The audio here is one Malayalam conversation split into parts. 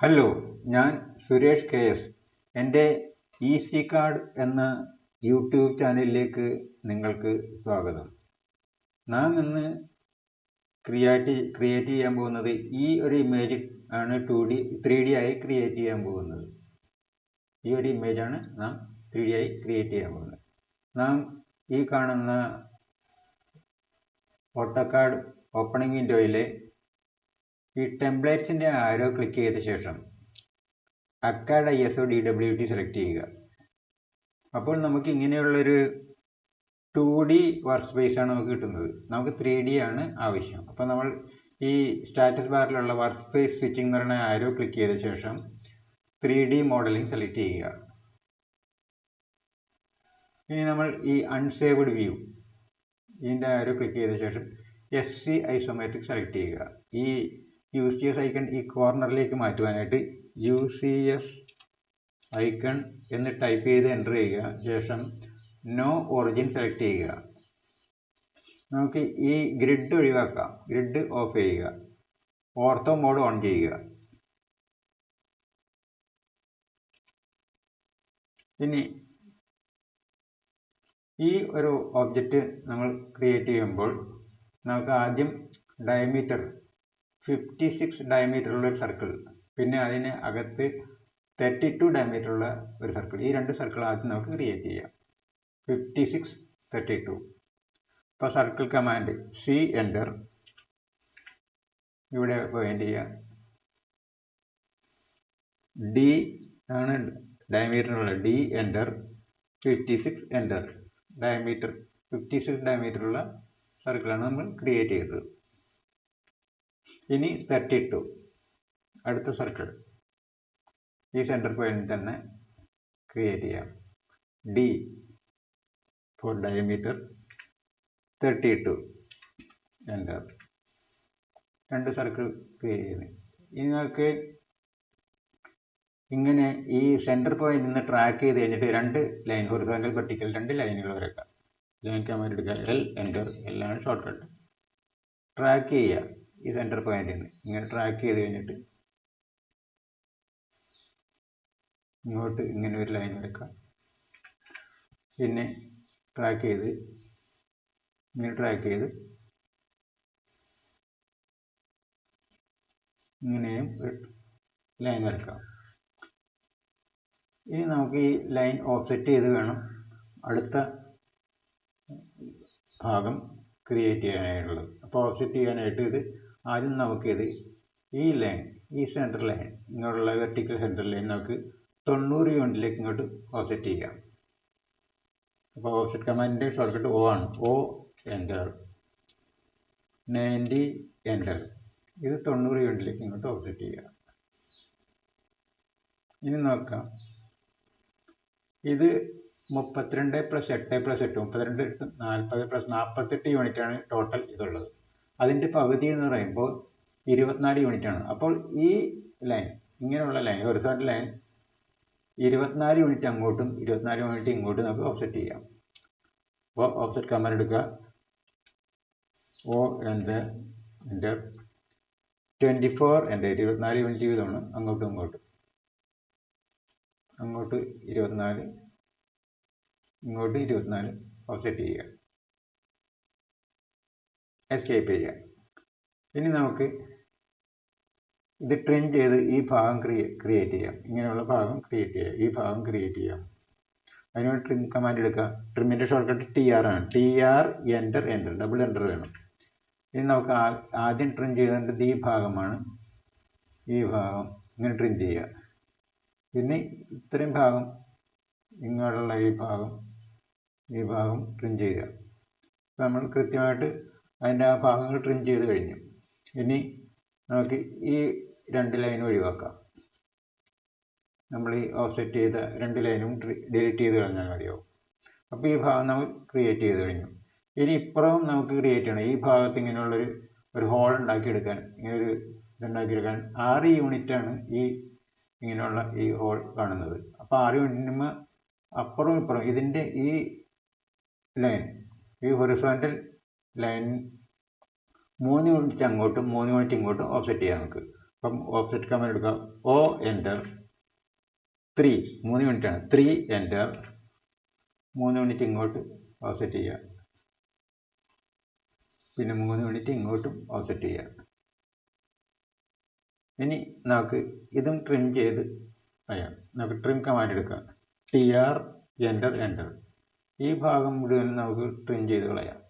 ഹലോ ഞാൻ സുരേഷ് കെ എസ്. എന്റെ സി കാർഡ് എന്ന യൂട്യൂബ് ചാനലിലേക്ക് നിങ്ങൾക്ക് സ്വാഗതം. നാം ഇന്ന് ക്രിയേറ്റ് ക്രിയേറ്റ് ചെയ്യാൻ പോകുന്നത് ഈ ഒരു ഇമേജ് ആണ് ടു ഡി ത്രീ ഡി ആയി ക്രിയേറ്റ് ചെയ്യാൻ പോകുന്നത്. ഈ ഒരു ഇമേജാണ് നാം ത്രീ ഡി ആയി ക്രിയേറ്റ് ചെയ്യാൻ പോകുന്നത്. നാം ഈ കാണുന്ന ഓട്ടോ കാർഡ് ഓപ്പണിംഗ് വിൻഡോയിലെ ഈ ടെംപ്ലേറ്റ്സിന്റെ ആരോ ക്ലിക്ക് ചെയ്ത ശേഷം acad I S O D W T select ചെയ്യുക. അപ്പോൾ നമുക്ക് ഇങ്ങനെയുള്ളൊരു ടു ഡി വർക്ക് സ്പേസ് ആണ് നമുക്ക് കിട്ടുന്നത്. നമുക്ക് ത്രീ ഡി ആണ് ആവശ്യം. അപ്പോൾ നമ്മൾ ഈ സ്റ്റാറ്റസ് ബാറിലുള്ള വർക്ക് സ്പേസ് സ്വിച്ചിങ് എന്ന് പറയുന്ന ആരോ ക്ലിക്ക് ചെയ്ത ശേഷം ത്രീ ഡി മോഡലിംഗ് സെലക്ട് ചെയ്യുക. ഇനി നമ്മൾ ഈ അൺസേവ്ഡ് വ്യൂ ഇതിന്റെ ആരോ ക്ലിക്ക് ചെയ്ത ശേഷം എസ് സി ഐസോമാറ്റിക് സെലക്ട് ചെയ്യുക. ഈ യു സി എസ് ഐക്കൺ ഈ കോർണറിലേക്ക് മാറ്റുവാനായിട്ട് യു സി എസ് ഐക്കൺ എന്ന് ടൈപ്പ് ചെയ്ത് എന്റർ ചെയ്യുക. ശേഷം നോ ഒറിജിൻ സെലക്ട് ചെയ്യുക. നമുക്ക് ഈ ഗ്രിഡ് ഒഴിവാക്കാം. ഗ്രിഡ് ഓഫ് ചെയ്യുക. ഓർത്തോ മോഡ് ഓൺ ചെയ്യുക. ഇനി ഈ ഒരു ഒബ്ജക്റ്റ് നമ്മൾ ക്രിയേറ്റ് ചെയ്യുമ്പോൾ നമുക്ക് ആദ്യം ഡയമീറ്റർ ഫിഫ്റ്റി സിക്സ് ഡയമീറ്ററുള്ള ഒരു സർക്കിൾ പിന്നെ അതിന് അകത്ത് തേർട്ടി ടു ഡയമീറ്ററുള്ള ഒരു സർക്കിൾ ഈ രണ്ട് സർക്കിൾ ആദ്യം നമുക്ക് ക്രിയേറ്റ് ചെയ്യാം. ഫിഫ്റ്റി സിക്സ് തേർട്ടി ടു ഇപ്പോൾ സർക്കിൾ കമാൻഡ് സി എന്റർ ഇവിടെ പോയിന്റ് ചെയ്യുക ഡി ആണ് ഡയമീറ്ററുള്ള D enter fifty six enter diameter fifty six ഡയമീറ്ററുള്ള സർക്കിളാണ് നമ്മൾ ക്രിയേറ്റ് ചെയ്തത്. ഇനി തേർട്ടി ടു അടുത്ത സർക്കിൾ ഈ സെന്റർ പോയിന്റ് തന്നെ ക്രിയേറ്റ് ചെയ്യാം. D four diameter thirty two enter രണ്ട് സർക്കിൾ ക്രിയേറ്റ് ചെയ്യുന്നു. നിങ്ങൾക്ക് ഇങ്ങനെ ഈ സെന്റർ പോയിന്റിൽ നിന്ന് ട്രാക്ക് ചെയ്ത് കഴിഞ്ഞിട്ട് രണ്ട് ലൈൻ ഹൊറിസോണ്ടൽ വെർട്ടിക്കൽ രണ്ട് ലൈനുകൾ വരക്കാം ലൈൻ കമാൻഡ് എടുക്കുക. എൽ എന്റർ എല്ലാണ് ഷോർട്ട് കട്ട് ട്രാക്ക് ചെയ്യുക. ഈ സെന്റർ പോയിന്റ് നിന്ന്. ഇങ്ങനെ ട്രാക്ക് ചെയ്ത് കഴിഞ്ഞിട്ട് ഇങ്ങോട്ട് ഇങ്ങനെ ഒരു ലൈൻ എടുക്കാം. പിന്നെ ട്രാക്ക് ചെയ്ത് ഇങ്ങനെ ട്രാക്ക് ചെയ്ത് ഇങ്ങനെയും ലൈൻ വരക്കാം ഇനി നമുക്ക് ഈ ലൈൻ ഓഫ്സെറ്റ് ചെയ്ത് വേണം അടുത്ത ഭാഗം ക്രിയേറ്റ് ചെയ്യാനായിട്ടുള്ളത്. അപ്പോൾ ഓഫ്സെറ്റ് ചെയ്യാനായിട്ട് ഇത് ആദ്യം നമുക്കിത് ഈ ലൈൻ ഈ സെന്റർ ലൈൻ ഇങ്ങോട്ടുള്ള വെർട്ടിക്കൽ സെന്റർ ലൈൻ നമുക്ക് തൊണ്ണൂറ് യൂണിറ്റിലേക്ക് ഇങ്ങോട്ട് ഓഫ്സെറ്റ് ചെയ്യാം. അപ്പോൾ ഓഫ്സെറ്റ് കമാൻഡിന്റെ ഷോർട്ട്കട്ട് ഒ ആണ്. ഒ എന്റർ നയന്റി എന്റർ ഇത് തൊണ്ണൂറ് യൂണിറ്റിലേക്ക് ഇങ്ങോട്ട് ഓഫ്സെറ്റ് ചെയ്യുക ഇനി നോക്കാം. ഇത് മുപ്പത്തിരണ്ട് പ്ലസ് എട്ട് പ്ലസ് എട്ട് മുപ്പത്തിരണ്ട് നാൽപ്പത് പ്ലസ് നാൽപ്പത്തെട്ട് യൂണിറ്റാണ് ടോട്ടൽ ഇതുള്ളത്. അതിന്റെ പകുതി എന്ന് പറയുമ്പോൾ ഇരുപത്തിനാല് യൂണിറ്റാണ് അപ്പോൾ ഈ ലൈൻ ഇങ്ങനെയുള്ള ലൈൻ ഹൊറിസോണ്ടൽ ലൈൻ ഇരുപത്തിനാല് യൂണിറ്റ് അങ്ങോട്ടും ഇരുപത്തിനാല് യൂണിറ്റ് ഇങ്ങോട്ടും നമുക്ക് ഓഫ്സെറ്റ് ചെയ്യാം. അപ്പോൾ ഓഫ്സെറ്റ് കമാൻഡ് എടുക്കുക. ഓ എന്റെ എന്റെ ട്വന്റി ഫോർ എന്റെ ഇരുപത്തിനാല് യൂണിറ്റ് വീതമാണ് അങ്ങോട്ടും ഇങ്ങോട്ടും. അങ്ങോട്ട് ഇരുപത്തിനാല് ഇങ്ങോട്ട് ഇരുപത്തിനാല് ഓഫ്സെറ്റ് ചെയ്യുക. എസ്കേപ്പ് ചെയ്യാം. ഇനി നമുക്ക് ഇത് ട്രിം ചെയ്ത് ഈ ഭാഗം ക്രിയേ ക്രിയേറ്റ് ചെയ്യാം. ഇങ്ങനെയുള്ള ഭാഗം ക്രിയേറ്റ് ചെയ്യാം. ഈ ഭാഗം ക്രിയേറ്റ് ചെയ്യാം. അതിനുവേണ്ടി ട്രിം കമാൻഡ് എടുക്കുക. ട്രിമ്മിന്റെ ഷോർട്ട്കട്ട് ടി ആർ ആണ്. T R enter enter double enter വേണം. ഇനി നമുക്ക് ആദ്യം ട്രിം ചെയ്തേണ്ടത് ഈ ഭാഗമാണ്. ഈ ഭാഗം ഇങ്ങനെ ട്രിം ചെയ്യുക. പിന്നെ ഇത്രയും ഭാഗം ഇങ്ങോട്ടുള്ള ഈ ഭാഗം ഈ ഭാഗം ട്രിം ചെയ്യുക. നമ്മൾ കൃത്യമായിട്ട് അതിന്റെ ആ ഭാഗങ്ങൾ ട്രിം ചെയ്ത് കഴിഞ്ഞു. ഇനി നമുക്ക് ഈ രണ്ട് ലൈൻ ഒഴിവാക്കാം. നമ്മൾ ഈ ഓഫ്സെറ്റ് ചെയ്ത രണ്ട് ലൈനും ഡിലീറ്റ് ചെയ്ത് കളഞ്ഞാൽ മതിയാവും. അപ്പോൾ ഈ ഭാഗം നമ്മൾ ക്രിയേറ്റ് ചെയ്ത് കഴിഞ്ഞു. ഇനി ഇപ്പുറവും നമുക്ക് ക്രിയേറ്റ് ചെയ്യണം. ഈ ഭാഗത്ത് ഇങ്ങനെയുള്ളൊരു ഒരു ഹോൾ ഉണ്ടാക്കിയെടുക്കാൻ ഇങ്ങനെ ഒരു ഇതുണ്ടാക്കിയെടുക്കാൻ ആറ് യൂണിറ്റാണ് ഈ ഇങ്ങനെയുള്ള ഈ ഹോൾ കാണുന്നത്. അപ്പോൾ ആറ് യൂണിറ്റിന് അപ്പുറവും ഇപ്പുറവും ഇതിന്റെ ഈ ലൈൻ ഈ ഹൊറിസോണ്ടൽ ലൈൻ മൂന്ന് യൂണിറ്റ് അങ്ങോട്ടും മൂന്ന് യൂണിറ്റ് ഇങ്ങോട്ടും ഓഫ്സെറ്റ് ചെയ്യാം നമുക്ക്. അപ്പം ഓഫ്സെറ്റ് കമാൻഡ് എടുക്കുക ഓ എന്റർ ത്രീ മൂന്ന് മിനിറ്റാണ് ത്രീ എന്റർ മൂന്ന് യൂണിറ്റ് ഇങ്ങോട്ട് ഓഫ്സെറ്റ് ചെയ്യുക പിന്നെ മൂന്ന് യൂണിറ്റ് ഇങ്ങോട്ടും ഓഫ്സെറ്റ് ചെയ്യുക ഇനി നമുക്ക് ഇതും ട്രിം ചെയ്ത് പറയാം. നമുക്ക് ട്രിം കമാൻഡ് എടുക്കാം. ടി ആർ എന്റർ എന്റർ ഈ ഭാഗം മുഴുവൻ നമുക്ക് ട്രിം ചെയ്ത് കളയാം.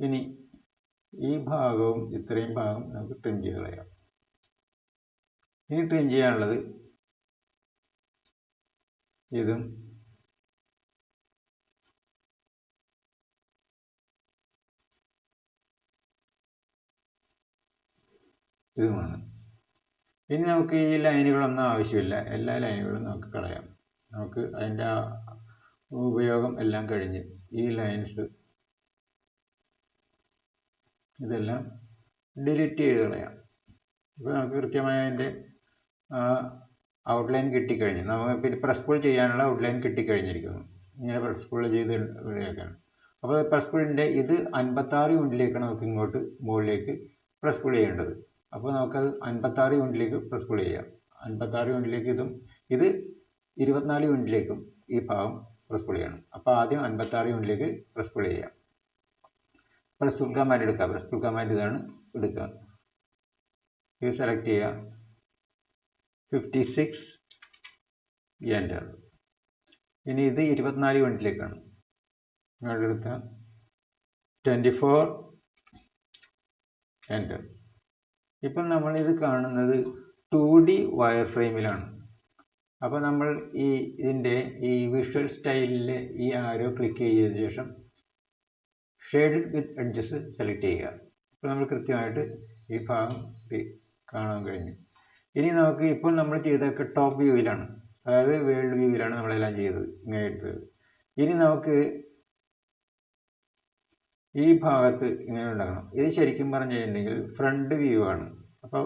ഇനി ഈ ഭാഗവും ഇത്രയും ഭാഗവും നമുക്ക് ട്രിം ചെയ്ത് കളയാം. ഇനി ട്രിം ചെയ്യാനുള്ളത് ഇതും ഇതുമാണ്. ഇനി നമുക്ക് ഈ ലൈനുകളൊന്നും ആവശ്യമില്ല. എല്ലാ ലൈനുകളും നമുക്ക് കളയാം. നമുക്ക് അതിന്റെ ഉപയോഗം എല്ലാം കഴിഞ്ഞ് ഈ ലൈൻസ് ഇതെല്ലാം ഡിലീറ്റ് ചെയ്ത് കളയാം. ഇപ്പോൾ നമുക്ക് കൃത്യമായ അതിന്റെ ഔട്ട്ലൈൻ കിട്ടിക്കഴിഞ്ഞു. നമുക്ക് പിന്നെ പ്രസ് പുൾ ചെയ്യാനുള്ള ഔട്ട്ലൈൻ കിട്ടിക്കഴിഞ്ഞിരിക്കുന്നു. ഇങ്ങനെ പ്രസ് പുൾ ചെയ്ത് ഇവിടെയൊക്കെയാണ് അപ്പോൾ പ്രസ് പുളിന്റെ ഇത് അൻപത്താറ് യൂണിറ്റിലേക്കാണ് നമുക്ക് ഇങ്ങോട്ട് മുകളിലേക്ക് പ്രസ് പുൾ ചെയ്യേണ്ടത്. അപ്പോൾ നമുക്കത് അൻപത്താറ് യൂണിറ്റിലേക്ക് പ്രസ് പുൾ ചെയ്യാം. അൻപത്താറ് യൂണിറ്റിലേക്ക് ഇതും ഇത് ഇരുപത്തിനാല് യൂണിറ്റിലേക്കും ഈ ഭാഗം പ്രസ് പുൾ ചെയ്യണം. അപ്പോൾ ആദ്യം അൻപത്താറ് യൂണിറ്റിലേക്ക് പ്രസ് പുൾ ചെയ്യാം. പ്രസ് പുൾ കമാൻഡ് എടുക്കുക. പ്രസ് പുൾ കമാൻഡ് ഇതാണ് എടുക്കുക. ഇത് സെലക്ട് ചെയ്യുക. ഫിഫ്റ്റി സിക്സ് എന്റർ ഇനി ഇത് ഇരുപത്തിനാല് യൂണിറ്റിലേക്കാണ് എടുത്ത ട്വന്റി ഫോർ എന്റർ ഇപ്പം നമ്മളിത് കാണുന്നത് ടു ഡി വയർ ഫ്രെയിമിലാണ് അപ്പോൾ നമ്മൾ ഈ ഇതിന്റെ ഈ വിഷ്വൽ സ്റ്റൈലിൽ ഈ ആരോ ക്ലിക്ക് ചെയ്തതിന് ശേഷം ഷെയ്ഡഡ് വിത്ത് എഡ്ജസ് സെലക്ട് ചെയ്യുക. അപ്പോൾ നമ്മൾ കൃത്യമായിട്ട് ഈ ഭാഗം കാണാൻ കഴിഞ്ഞു. ഇനി നമുക്ക് ഇപ്പോൾ നമ്മൾ ചെയ്തൊക്കെ ടോപ്പ് വ്യൂവിലാണ് അതായത് വേൾഡ് വ്യൂവിലാണ് നമ്മളെല്ലാം ചെയ്തത് ഇങ്ങനെ എടുത്തത്. ഇനി നമുക്ക് ഈ ഭാഗത്ത് ഇങ്ങനെ ഉണ്ടാക്കണം. ഇത് ശരിക്കും പറഞ്ഞു കഴിഞ്ഞിട്ടുണ്ടെങ്കിൽ ഫ്രണ്ട് വ്യൂ ആണ്. അപ്പോൾ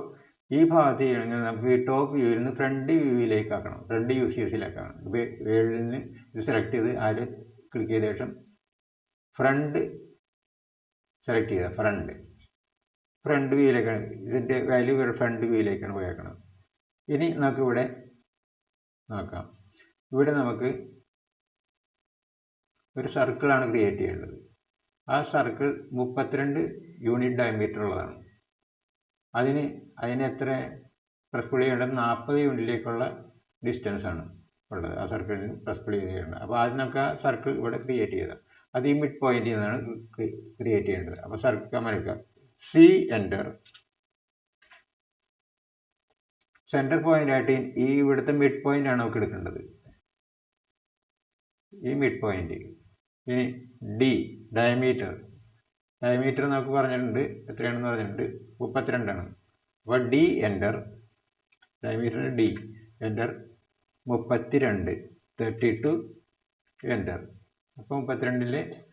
ഈ ഭാഗത്ത് ചെയ്യണമെങ്കിൽ നമുക്ക് ഈ ടോപ്പ് വ്യൂവിൽ നിന്ന് ഫ്രണ്ട് വ്യൂവിലേക്ക് ആക്കണം. ഫ്രണ്ട് യു സി നിന്ന് ഇത് സെലക്ട് ചെയ്ത് ആര് ക്ലിക്ക് ചെയ്ത ശേഷം ഫ്രണ്ട് സെലക്ട് ചെയ്യുക ഫ്രണ്ട് ഫ്രണ്ട് വ്യൂയിലേക്കാണ് ഇതിന്റെ വാല്യൂ ഫ്രണ്ട് വ്യൂയിലേക്കാണ് പോയേക്കണം ഇനി നമുക്കിവിടെ നോക്കാം. ഇവിടെ നമുക്ക് ഒരു സർക്കിളാണ് ക്രിയേറ്റ് ചെയ്യേണ്ടത്. ആ സർക്കിൾ മുപ്പത്തിരണ്ട് യൂണിറ്റ് ഡയമീറ്റർ ഉള്ളതാണ്. അതിന് അതിന് എത്ര പ്രസ് പുളി ചെയ്യേണ്ടത്? നാൽപ്പത് യൂണിറ്റിലേക്കുള്ള ഡിസ്റ്റൻസാണ് ഉള്ളത്. ആ സർക്കിളിന് പ്രസ് പുളി ചെയ്യേണ്ടത്. അപ്പോൾ ആ സർക്കിൾ ഇവിടെ ക്രിയേറ്റ് ചെയ്താൽ അത് ഈ മിഡ് പോയിന്റിൽ നിന്നാണ് ക്രിയേറ്റ് ചെയ്യേണ്ടത്. അപ്പോൾ സർക്കിൾ കമൽക്കുക സി എന്റർ സെന്റർ പോയിന്റ് ആയിട്ട് ഈ ഇവിടുത്തെ മിഡ് പോയിന്റ് ആണ് നമുക്ക് എടുക്കേണ്ടത്. ഈ മിഡ് പോയിന്റ് ഇനി ഡി ഡയമീറ്റർ ഡയമീറ്റർ നമുക്ക് പറഞ്ഞിട്ടുണ്ട്. എത്രയാണെന്ന് പറഞ്ഞിട്ടുണ്ട്? മുപ്പത്തിരണ്ടാണ്. അപ്പോൾ D enter diameter D enter മുപ്പത്തിരണ്ട്. തേർട്ടി ടു എന്റർ അപ്പോൾ മുപ്പത്തിരണ്ടിലെ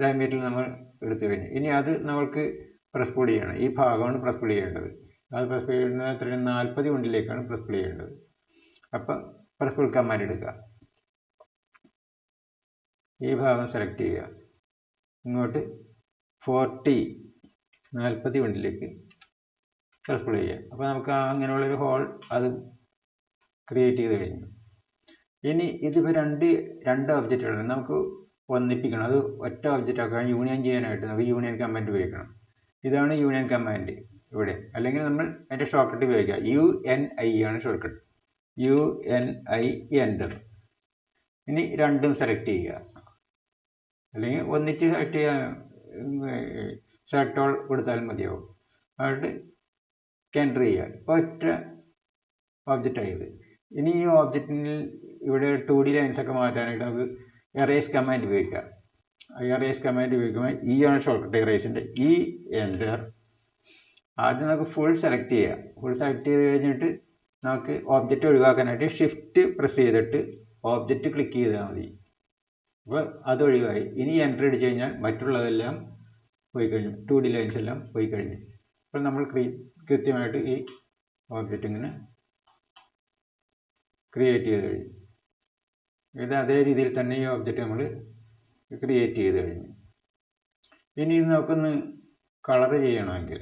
ഡയമീറ്ററിൽ നമ്മൾ എടുത്തു കഴിഞ്ഞു. ഇനി അത് നമ്മൾക്ക് പ്രസ് പുൾ ചെയ്യണം. ഈ ഭാഗമാണ് പ്രസ് പുൾ ചെയ്യേണ്ടത്. അത് പ്രസ് പുൾ ചെയ്യുന്നത് എത്രയാണ് നാൽപ്പത് യൂണിറ്റിലേക്കാണ് പ്രസ് പുൾ ചെയ്യേണ്ടത്. അപ്പം പ്രസ് പുൾ കമാൻഡ് എടുക്കുക. ഈ ഭാഗം സെലക്ട് ചെയ്യുക. ഇങ്ങോട്ട് ഫോർട്ടി നാൽപ്പത് യൂണിറ്റിലേക്ക് പ്രസ് പുൾ ചെയ്യുക. അപ്പോൾ നമുക്ക് അങ്ങനെയുള്ളൊരു ഹോൾ അത് ക്രിയേറ്റ് ചെയ്ത് കഴിഞ്ഞു. ഇനി ഇതിപ്പോൾ രണ്ട് രണ്ട് ഒബ്ജക്റ്റുകൾ നമുക്ക് ഒന്നിപ്പിക്കണം. അത് ഒറ്റ ഒബ്ജക്റ്റ് ആക്കാൻ യൂണിയൻ ചെയ്യാനായിട്ട് നമുക്ക് യൂണിയൻ കമാൻഡ് ഉപയോഗിക്കണം. ഇതാണ് യൂണിയൻ കമാൻഡ് ഇവിടെ. അല്ലെങ്കിൽ നമ്മൾ അതിന്റെ ഷോർട്ട് ഉപയോഗിക്കുക യു എൻ ഐ ആണ് short U N I enter ഇനി രണ്ടും സെലക്ട് ചെയ്യുക. അല്ലെങ്കിൽ ഒന്നിച്ച് സെലക്ട് ചെയ്യാൻ ഷർട്ടോൾ കൊടുത്താലും മതിയാവും. എന്നിട്ട് എന്റർ ചെയ്യുക. ഇപ്പോൾ ഒറ്റ ഓബ്ജക്റ്റ് ആയത്. ഇനി ഈ ഓബ്ജക്റ്റിൽ ഇവിടെ ടു ഡി ലൈൻസ് ഒക്കെ മാറ്റാനായിട്ട് നമുക്ക് എറേസ് കമാൻഡ് ഉപയോഗിക്കാം. എറേസ് കമാൻഡ് ഉപയോഗിക്കുമ്പോൾ ഈ ആണ് ഷോർട്ട് എറേസിന്റെ ഈ എന്റർ ആദ്യം നമുക്ക് ഫുൾ സെലക്ട് ചെയ്യാം. ഫുൾ സെലക്ട് ചെയ്ത് കഴിഞ്ഞിട്ട് നമുക്ക് ഓബ്ജക്റ്റ് ഒഴിവാക്കാനായിട്ട് ഷിഫ്റ്റ് പ്രസ് ചെയ്തിട്ട് ഓബ്ജക്റ്റ് ക്ലിക്ക് ചെയ്താൽ മതി. അപ്പോൾ അത് ഒഴിവായി. ഇനി എന്റർ അടിച്ചു കഴിഞ്ഞാൽ മറ്റുള്ളതെല്ലാം പോയി കഴിഞ്ഞു. ടു ഡി ലൈൻസ് എല്ലാം പോയി കഴിഞ്ഞു. അപ്പോൾ നമ്മൾ കൃത്യമായിട്ട് ഈ ഓബ്ജക്റ്റ് ഇങ്ങനെ ക്രിയേറ്റ് ചെയ്ത് കഴിഞ്ഞു. ഇത് അതേ രീതിയിൽ തന്നെ ഈ ഓബ്ജക്റ്റ് നമ്മൾ ക്രിയേറ്റ് ചെയ്ത് കഴിഞ്ഞു. ഇനി ഇത് നമുക്കൊന്ന് കളർ ചെയ്യണമെങ്കിൽ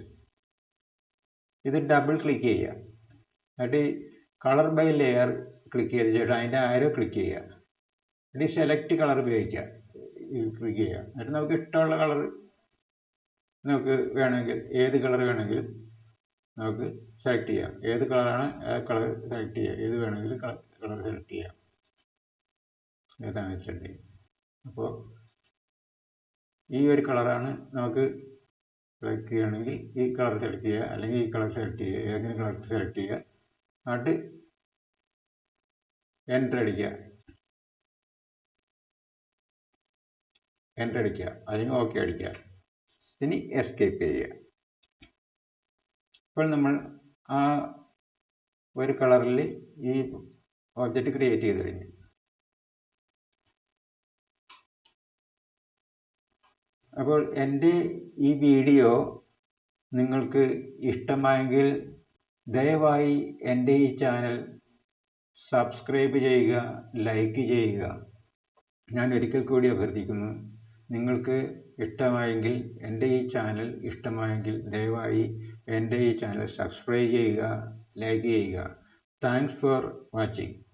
ഇത് ഡബിൾ ക്ലിക്ക് ചെയ്യുക എന്നിട്ട് കളർ ബൈ ലെയർ ക്ലിക്ക് ചെയ്ത് ശേഷം അതിന്റെ ആരോ ക്ലിക്ക് ചെയ്യുക എന്നിട്ട് സെലക്ട് കളർ ഉപയോഗിക്കുക ക്ലിക്ക് ചെയ്യുക എന്നിട്ട് നമുക്ക് ഇഷ്ടമുള്ള കളർ നമുക്ക് വേണമെങ്കിൽ ഏത് കളർ വേണമെങ്കിലും നമുക്ക് സെലക്ട് ചെയ്യാം. ഏത് കളറാണ് കളർ സെലക്ട് ചെയ്യാം ഏത് വേണമെങ്കിലും കളർ കളർ സെലക്ട് ചെയ്യാം. ഏതാണെന്ന് വെച്ചിട്ടുണ്ടെങ്കിൽ അപ്പോൾ ഈ ഒരു കളറാണ് നമുക്ക് സെലക്ട് ചെയ്യുകയാണെങ്കിൽ ഈ കളർ സെലക്ട് ചെയ്യുക അല്ലെങ്കിൽ ഈ കളർ സെലക്ട് ചെയ്യുക ഏതെങ്കിലും കളർ സെലക്ട് ചെയ്യുക. എന്നിട്ട് എന്റർ അടിക്കുക. എന്റർ അടിക്കുക. അല്ലെങ്കിൽ ഓക്കെ അടിക്കുക. ഇനി എസ്കേപ്പ് ചെയ്യുക. ഇപ്പോൾ നമ്മൾ ആ ഒരു കളറിൽ ഈ ഓബ്ജക്റ്റ് ക്രിയേറ്റ് ചെയ്ത് കഴിഞ്ഞു. അപ്പോൾ എന്റെ ഈ വീഡിയോ നിങ്ങൾക്ക് ഇഷ്ടമായെങ്കിൽ ദയവായി എന്റെ ഈ ചാനൽ സബ്സ്ക്രൈബ് ചെയ്യുക ലൈക്ക് ചെയ്യുക. ഞാൻ ഒരിക്കൽ കൂടി അഭ്യർത്ഥിക്കുന്നു നിങ്ങൾക്ക് ഇഷ്ടമായെങ്കിൽ എന്റെ ഈ ചാനൽ ഇഷ്ടമായെങ്കിൽ ദയവായി എന്റെ ഈ ചാനൽ സബ്സ്ക്രൈബ് ചെയ്യുക ലൈക്ക് ചെയ്യുക. Thanks for watching